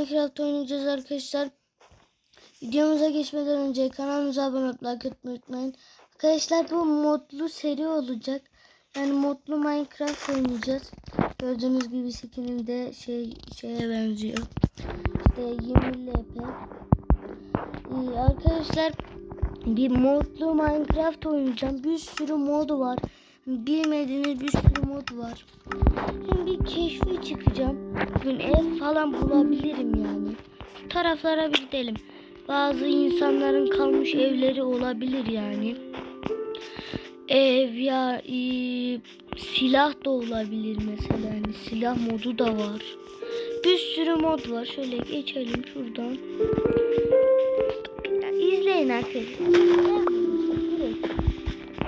Minecraft oynayacağız arkadaşlar. Videomuza geçmeden önce kanalımıza abone olup like atmayı unutmayın. Arkadaşlar bu modlu seri olacak. Yani modlu Minecraft oynayacağız. Gördüğünüz gibi skinim de şey şeye benziyor. İşte 20 LP. Arkadaşlar bir modlu Minecraft oynayacağım. Bir sürü modu var. Bilmediğiniz bir sürü mod var. Şimdi Bugün ev falan bulabilirim yani. Bu taraflara bir gidelim. Bazı insanların kalmış evleri olabilir yani. Ev ya e, silah da olabilir mesela. Yani silah modu da var. Bir sürü mod var. Şöyle geçelim şuradan. İzleyin arkadaşlar.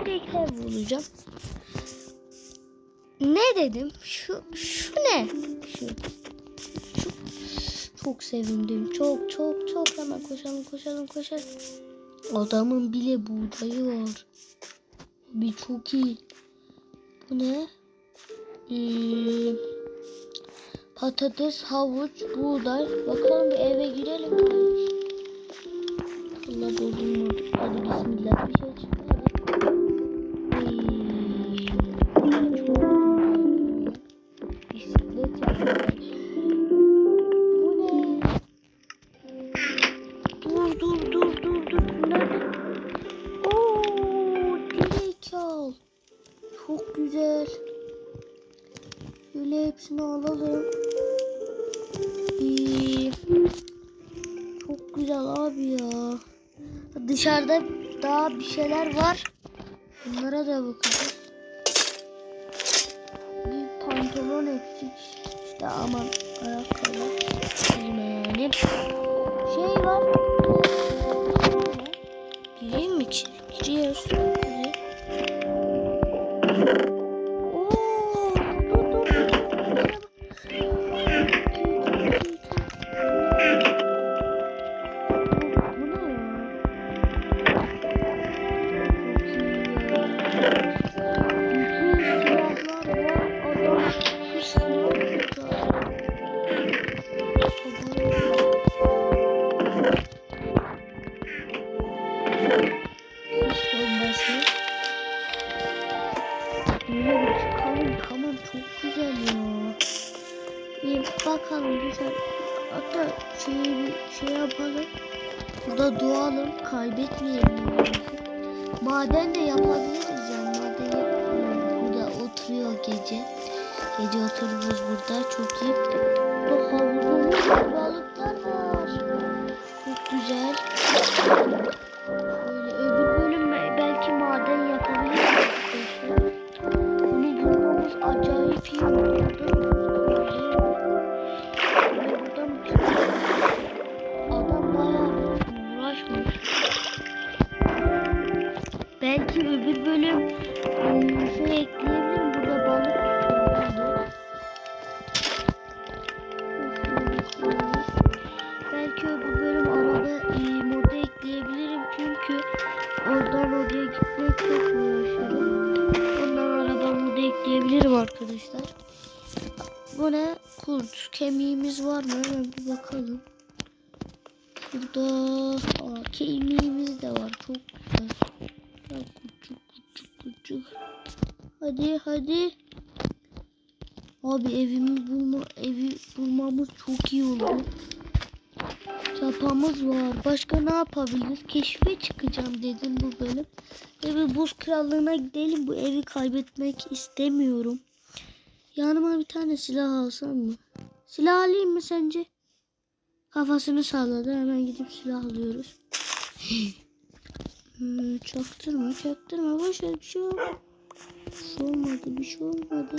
Direkt ev bulacağım. Dedim? Şu şu ne? Şu. şu. Çok sevindim. Çok çok çok hemen koşalım koşalım koşalım. Adamın bile buğdayı var. Bir çok iyi. Bu ne? Hmm, patates, havuç, buğday. Bakalım bir eve girelim. Allah bozulmadı. Hadi bismillah bir şey çıkmadı. Dışarıda daha bir şeyler var. Bunlara da bakacağız. Bir pantolon eksik. İşte aman ayakkabı. Yani. Şey var. Gireyim mi içeri? Giriyoruz. Şeyi bir şey yapalım. Burada doğalım. Kaybetmeyelim. Maden de yapabiliriz yani. Maden Burada oturuyor gece. Gece otururuz burada. Çok iyi. Burada havuzumuz. Balıklar var. Çok güzel. Modu ekleyebilirim arkadaşlar. Bu ne? Kurt. Kemiğimiz var mı? Hemen bir bakalım. Burada aa, kemiğimiz de var. Çok güzel. Ya küçük küçük küçük. Hadi hadi. Abi evimi bulma evi bulmamız çok iyi oldu. Çapamız var. Başka ne yapabiliriz? Keşfe çıkacağım dedim bu bölüm. Ve bir buz krallığına gidelim. Bu evi kaybetmek istemiyorum. Yanıma bir tane silah alsam mı? Silah alayım mı sence? Kafasını salladı. Hemen gidip silah alıyoruz. Hmm, çaktırma çaktırma. Boş ver bir şey olmadı. Bir şey olmadı bir şey olmadı.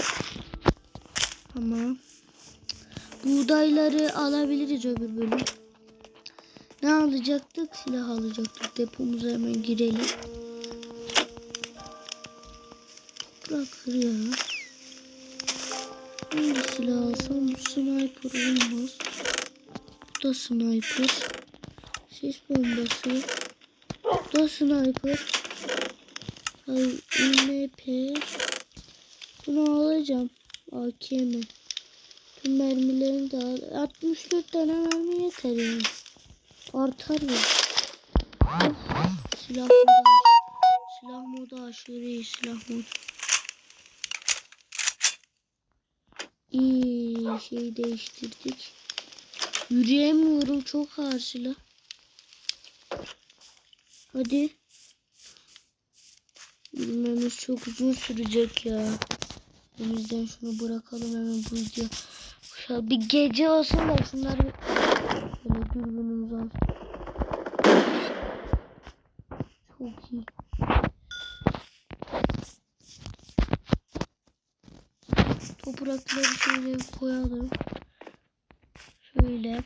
Tamam. Buğdayları alabiliriz öbür bölüm. Ne alacaktık? Silah alacaktık. Depomuza hemen girelim. Bırakır ya. Hangi silah alsam? Bu sniper olmaz. Bu da sniper. Sis bombası. Bu da sniper. Hayır, UMP. Bunu alacağım. AKM. Şu mermilerini de al. 64 tane mermi yeter yani. Artar mı? Silah modu Silah modu aşırı iyi silah modu. İyi şey değiştirdik. Yürüyemiyorum çok ağır silah. Hadi. Yürümemiz çok uzun sürecek ya. O yüzden şunu bırakalım hemen bu video. Bir gece olsun da şunları böyle dürbünümüz alsın. Çok iyi. Toprakları şöyle koyalım. Şöyle.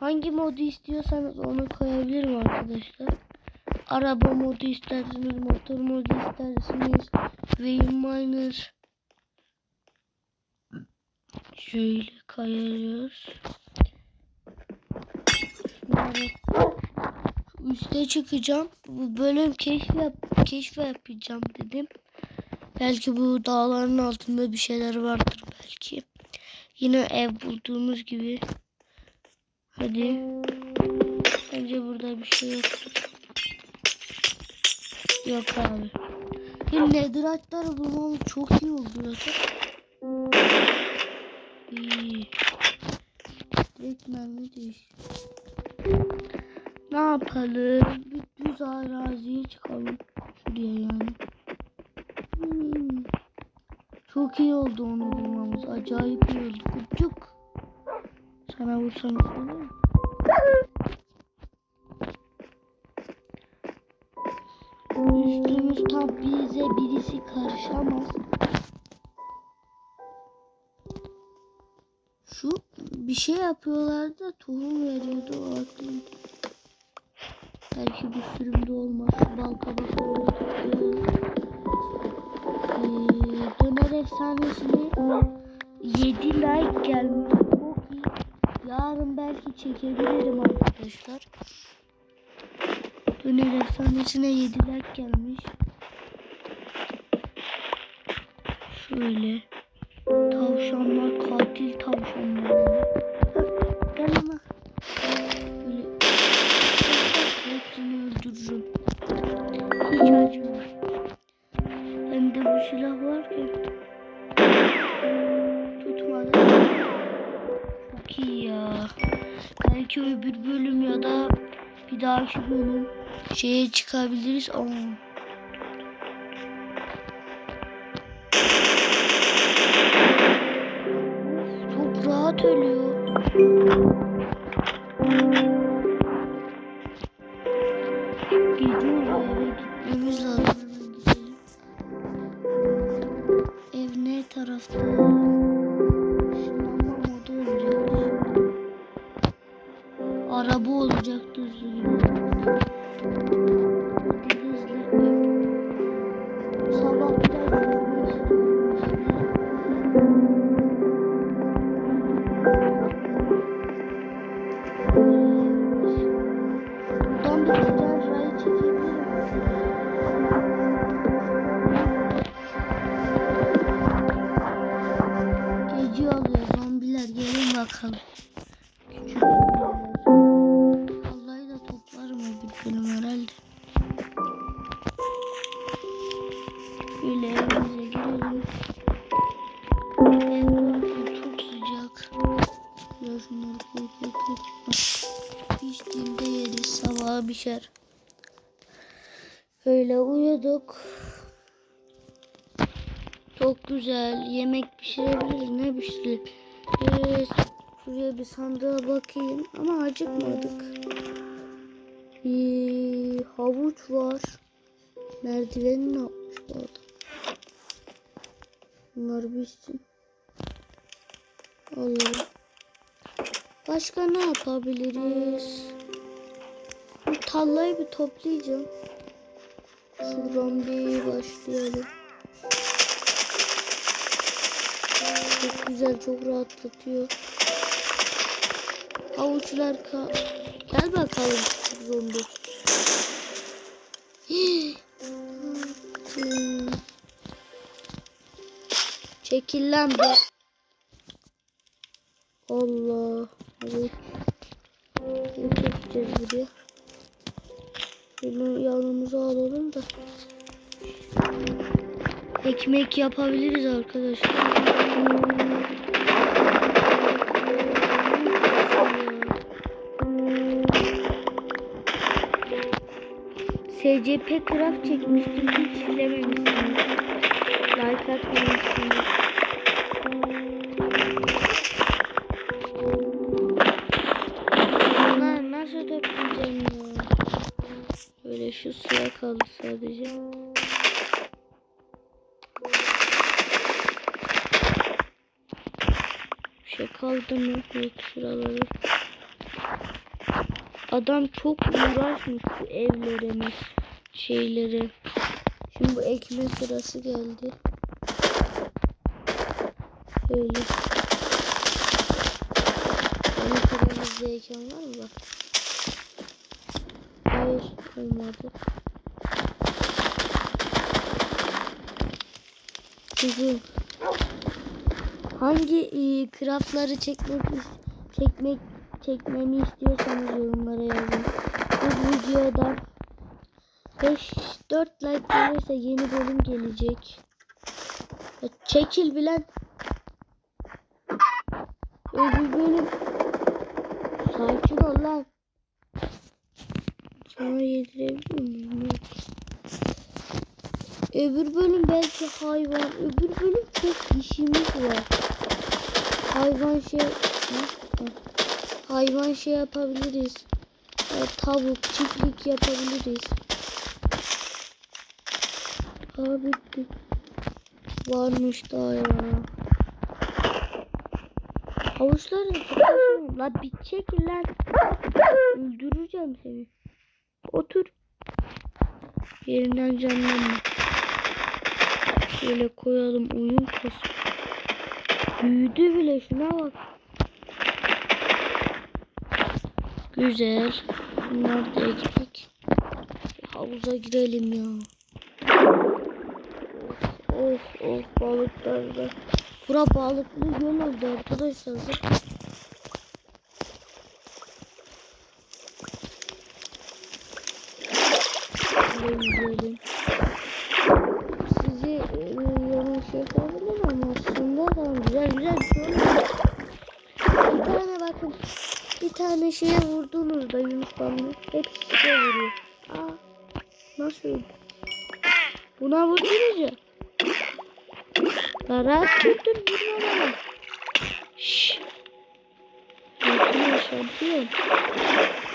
Hangi modu istiyorsanız onu koyabilirim arkadaşlar. Araba modu isterseniz, motor modu isterseniz, Vein Miner. Şöyle kayıyoruz. Üste çıkacağım. Bu bölüm keşif yap keşfe yapacağım dedim. Belki bu dağların altında bir şeyler vardır belki. Yine ev bulduğumuz gibi. Hadi. Bence burada bir şey yoktur. Yok abi. Bir netherite'ları bulmamız çok iyi oldu zaten. İyi. Direkt mermi değiş. Ne yapalım? Bir düz araziye çıkalım. Şuraya yani. Hmm. Çok iyi oldu onu bulmamız. Acayip iyi oldu. Küçük. Sana vursam olur? Üstümüz tam bize birisi karışamaz. Şu bir şey yapıyorlardı tohum veriyordu o aklım. Belki bir sürümde olmaz. Bal kabakları topluyoruz. Ee, döner efsanesini 7 like gelmiş. Çok iyi. Yarın belki çekebilirim arkadaşlar. Döner efsanesine 7 like gelmiş. Şöyle. Tavşanlar katil tavşanlar. Gel ama. Böyle. Hepsini öldürürüm. Hiç acımam. Hem de bu silah var ki. Tutmadı. Çok iyi ya. Belki öbür bölüm ya da bir dahaki bölüm şeye çıkabiliriz. Aa. Rahat ölüyor. Gece eve gitmemiz lazım. Ev ne. Araba olacak hızlı zombiler gelin bakalım. Vallahi da toplarım öbür bölüm herhalde. Şöyle evimize girelim. Ev çok sıcak. Ya şunları koy koy koy. Piştiğinde yeriz sabaha pişer. Böyle uyuduk. Çok güzel. Yemek pişirebiliriz. Ne pişirebiliriz? Şuraya bir sandığa bakayım. Ama acıkmadık. Bir havuç var. Merdiveni ne yapmış bu? Bunlar pişsin. Alalım. Başka ne yapabiliriz? Bu tallayı bir toplayacağım. Şuradan bir başlayalım. Güzel, çok rahatlatıyor. Havuçlar ka... Gel bakalım zombi. Çekil lan be. Allah. Bunu çekeceğiz buraya. Ekmek yapabiliriz arkadaşlar. SCP Craft çekmiştim hiç izlememişsiniz. Like atmamışsınız. Bunlar nasıl toplayacağım ya? Böyle şu suya kaldı sadece. Bir şey kaldı mı? Yok şuraları. Adam çok uğraşmış bu evlerine, şeyleri. Şimdi bu ekme sırası geldi. Böyle. Benim kırmızı ekran var mı bak? Hayır olmadı. Kızım. Hangi e, craftları çekmek çekmek çekmemi istiyorsanız yorumlara yazın. Bu videoda 5 4 like gelirse yeni bölüm gelecek. Ya çekil bilen. Öbür bölüm sakin ol lan. Sana yedirebilir miyim? Öbür bölüm belki hayvan. Öbür bölüm çok işimiz var. Hayvan şey... Ha? Ha. Hayvan şey yapabiliriz. E, tavuk, çiftlik yapabiliriz. Aa bitti. Varmış daha ya. Havuçları tutmasın. La çekil lan. Öldüreceğim seni. Otur. Yerinden canlanma. Şöyle koyalım oyun kas. Büyüdü bile şuna bak. Güzel. Bunlar da ekmek. Havuza girelim ya. Of of balıklar da. Bura balıklı göl oldu arkadaşlar. Gidelim, gidelim. Sizi e, yanlış yapabilir ama aslında tamam güzel güzel bir şey olmuyor. Bir tane bakın. Tane şeye vurduğunuzda Yunus Bamlı hepsi size vuruyor. Aa, nasıl öldü? Buna vurdunuz ya. La rahat dur dur vurma bana. Şşş. Şampiyon.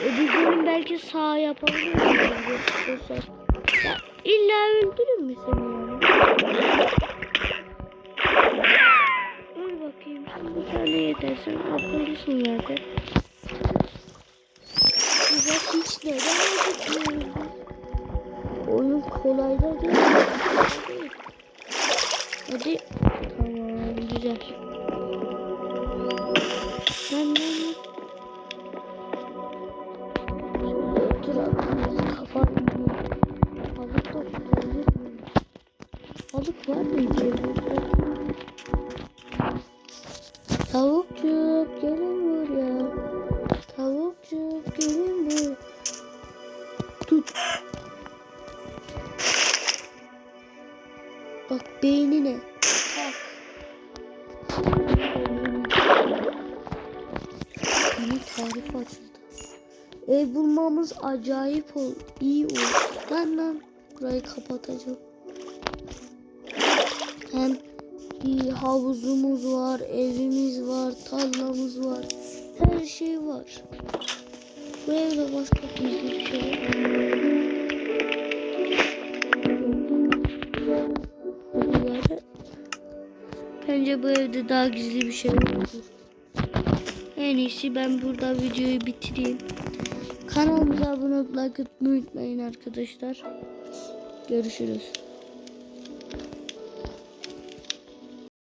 Öbür bölüm belki sağ yapabilir miyim? Ya illa öldürür mü seni yani? Dur bakayım. Bir tane yeter. Sen akıllısın zaten. Neden? Oyun kolay da değil. Beynine. Bak. Yeni tarif açıldı. Ev bulmamız acayip ol, iyi ol. Lan lan burayı kapatacağım. Hem bir havuzumuz var, evimiz var, tarlamız var. Her şey var. Bu evde başka bir şey var. Bence bu evde daha gizli bir şey yoktur. En iyisi ben burada videoyu bitireyim. Kanalımıza abone olmayı unutmayın arkadaşlar. Görüşürüz.